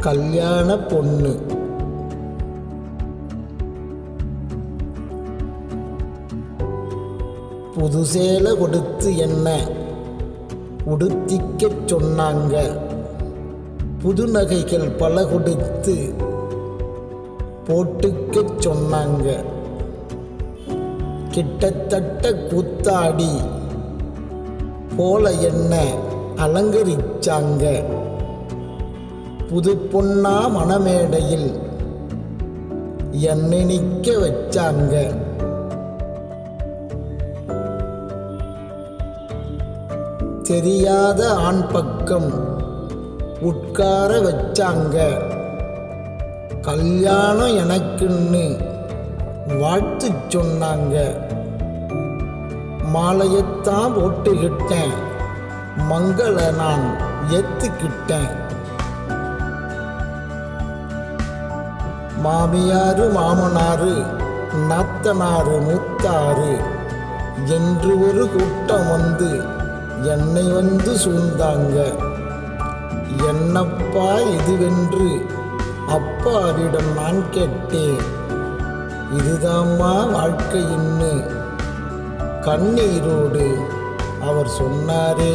கல்யாண பொண்ணு. புது சேலை கொடுத்து என்ன? உடுத்திக்க சொன்னாங்க. புது நகைகள் பல கொடுத்து போட்டுக்க சொன்னாங்க. கிட்டத்தட்ட கூத்தாடி. போல என்ன? அலங்கரிச்சாங்க. புது பொன்னா மணமேடையில். என்னை நிற்க வச்சாங்க. தெரியாத ஆண் பக்கம் உட்கார வச்சாங்க. கல்யாணம் எனக்குன்னு வாழ்த்து சொன்னாங்க. மாலையத்தான் போட்டுக்கிட்டேன். மங்கள நான் ஏத்துக்கிட்டேன். மாமியாரு மாமனாரு நாத்தனாரு மூத்தாரு என்று ஒரு கூட்டம் வந்து என்னை வந்து சூழ்ந்தாங்க. என்னப்பா இதுவென்று அப்பாவிடம் நான் கேட்டேன். இதுதாம்மா வாழ்க்கையின்னு கண்ணீரோடு அவர் சொன்னாரே.